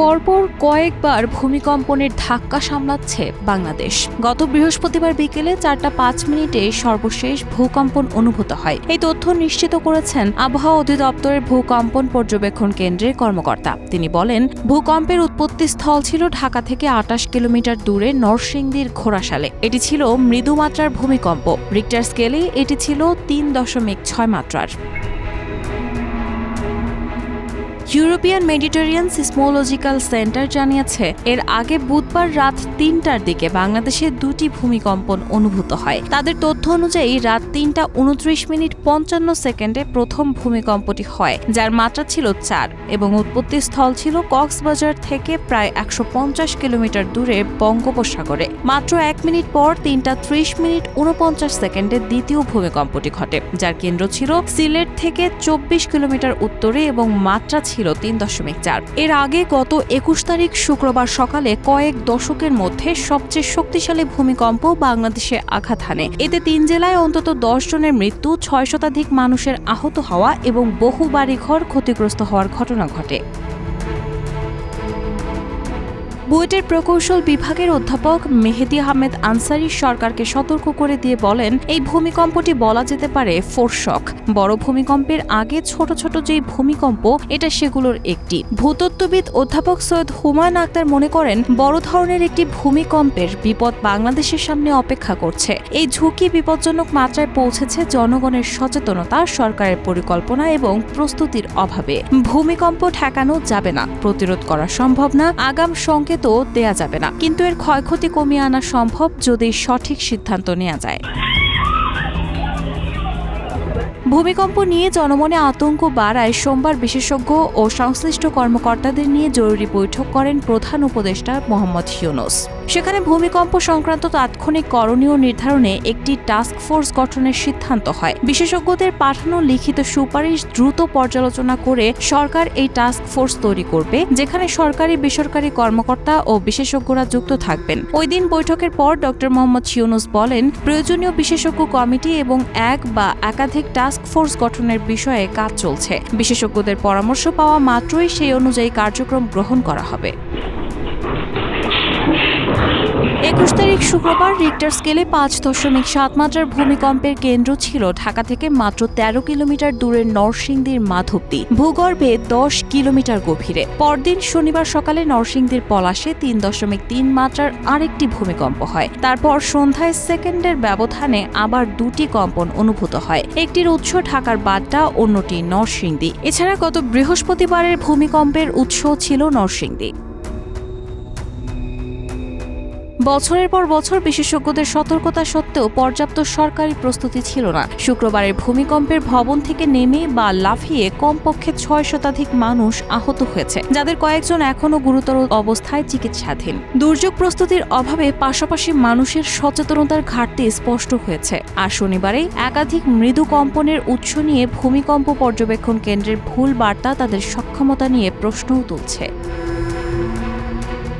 পরপর কয়েকবার ভূমিকম্পনের ধাক্কা সামলাচ্ছে বাংলাদেশ। গত বৃহস্পতিবার বিকেলে চারটা পাঁচ মিনিটে সর্বশেষ ভূকম্পন অনুভূত হয়। এই তথ্য নিশ্চিত করেছেন আবহাওয়া অধিদপ্তরের ভূকম্পন পর্যবেক্ষণ কেন্দ্রের কর্মকর্তা। তিনি বলেন, ভূকম্পের উৎপত্তি স্থল ছিল ঢাকা থেকে আটাশ কিলোমিটার দূরে নরসিংদীর ঘোড়াশালে। এটি ছিল মৃদু মাত্রার ভূমিকম্প রিক্টার স্কেলে এটি ছিল তিন দশমিক ছয় মাত্রার। ইউরোপিয়ান মেডিটেরিয়ান সিসমোলজিক্যাল সেন্টার জানিয়েছে, এর আগে বুধবার রাত তিনটার দিকে বাংলাদেশে দুটি ভূমিকম্পন অনুভূত হয়। তাদের তথ্য অনুযায়ী রাত তিনটা উনত্রিশ মিনিট পঞ্চান্ন সেকেন্ডে প্রথম ভূমিকম্পটি হয়, যার মাত্রা ছিল চার এবং উৎপত্তি স্থল ছিল কক্সবাজার থেকে প্রায় একশো পঞ্চাশ কিলোমিটার দূরে বঙ্গোপসাগরে। মাত্র এক মিনিট পর তিনটা ত্রিশ মিনিট উনপঞ্চাশ সেকেন্ডে দ্বিতীয় ভূমিকম্পটি ঘটে, যার কেন্দ্র ছিল সিলেট থেকে চব্বিশ কিলোমিটার উত্তরে এবং মাত্রা ছিল তিন দশমিক চার। এর আগে গত একুশ তারিখ শুক্রবার সকালে কয়েক দশকের মধ্যে সবচেয়ে শক্তিশালী ভূমিকম্প বাংলাদেশে আঘাত হানে। এতে তিন জেলায় অন্তত দশ জনের মৃত্যু, ছয় শতাধিক মানুষের আহত হওয়া এবং বহু বাড়িঘর ক্ষতিগ্রস্ত হওয়ার ঘটনা ঘটে। বুয়েটের প্রকৌশল বিভাগের অধ্যাপক মেহেদি আহমেদ আনসারি সরকারকে সতর্ক করে দিয়ে বলেন, এই ভূমিকম্পটি বলা যেতে পারে ফোরশক। বড় ভূমিকম্পের আগে ছোট ছোট যেই ভূমিকম্প, এটা সেগুলোর একটি। ভূতত্ত্ববিদ অধ্যাপক সৈয়দ হুমায়ুন আক্তার মনে করেন, বড় ধরনের একটি ভূমিকম্পের বিপদ বাংলাদেশের সামনে অপেক্ষা করছে। এই ঝুঁকি বিপজ্জনক মাত্রায় পৌঁছেছে জনগণের সচেতনতা, সরকারের পরিকল্পনা এবং প্রস্তুতির অভাবে। ভূমিকম্প ঠেকানো যাবে না, প্রতিরোধ করা সম্ভব না। আগাম সংকেতও দেয়া যাবে না। কিন্তু এর ক্ষয়ক্ষতি কমিয়ে আনা সম্ভব যদি সঠিক সিদ্ধান্ত নেওয়া যায়। ভূমিকম্প নিয়ে জনমনে আতঙ্ক বাড়ায় সোমবার বিশেষজ্ঞ ও সংশ্লিষ্ট কর্মকর্তাদের নিয়ে জরুরি বৈঠক করেন প্রধান উপদেষ্টা মোহাম্মদ ইউনুস। সেখানে ভূমিকম্প সংক্রান্ত তাৎক্ষণিক করণীয় নির্ধারণে একটি টাস্ক ফোর্স গঠনের সিদ্ধান্ত হয়। বিশেষজ্ঞদের পাঠানো লিখিত সুপারিশ দ্রুত পর্যালোচনা করে সরকার এই টাস্ক ফোর্স তৈরি করবে, যেখানে সরকারি, বেসরকারি কর্মকর্তা ও বিশেষজ্ঞরা যুক্ত থাকবেন। ওই দিন বৈঠকের পর ড. মোহাম্মদ ইউনুস বলেন, প্রয়োজনীয় বিশেষজ্ঞ কমিটি এবং এক বা একাধিক টাস্ক ফোর্স গঠনের বিষয়ে কাজ চলছে। বিশেষজ্ঞদের পরামর্শ পাওয়া মাত্রই সেই অনুযায়ী কার্যক্রম গ্রহণ করা হবে। একুশ তারিখ শুক্রবার রিক্টার স্কেলে পাঁচ দশমিক সাত মাত্রার ভূমিকম্পের কেন্দ্র ছিল ঢাকা থেকে মাত্র তেরো কিলোমিটার দূরের নরসিংদীর মাধবদী, ভূগর্ভে দশ কিলোমিটার গভীরে। পরদিন শনিবার সকালে নরসিংদীর পলাশে তিন দশমিক তিন মাত্রার আরেকটি ভূমিকম্প হয়। তারপর সন্ধ্যায় সেকেন্ডের ব্যবধানে আবার দুটি কম্পন অনুভূত হয়। একটির উৎস ঢাকার বাড্ডা, অন্যটি নরসিংদী। এছাড়া গত বৃহস্পতিবারের ভূমিকম্পের উৎস ছিল নরসিংদী। বছরের পর বছর বিশেষজ্ঞদের সতর্কতা সত্ত্বেও পর্যাপ্ত সরকারি প্রস্তুতি ছিল না। শুক্রবারের ভূমিকম্পের ভবন থেকে নেমে বা লাফিয়ে কমপক্ষে ছয় শতাধিক মানুষ আহত হয়েছে, যাদের কয়েকজন এখনও গুরুতর অবস্থায় চিকিৎসাধীন। দুর্যোগ প্রস্তুতির অভাবে পাশাপাশি মানুষের সচেতনতার ঘাটতি স্পষ্ট হয়েছে। আর শনিবারে একাধিক মৃদু কম্পনের উৎস নিয়ে ভূমিকম্প পর্যবেক্ষণ কেন্দ্রের ভুল বার্তা তাদের সক্ষমতা নিয়ে প্রশ্নও তুলছে।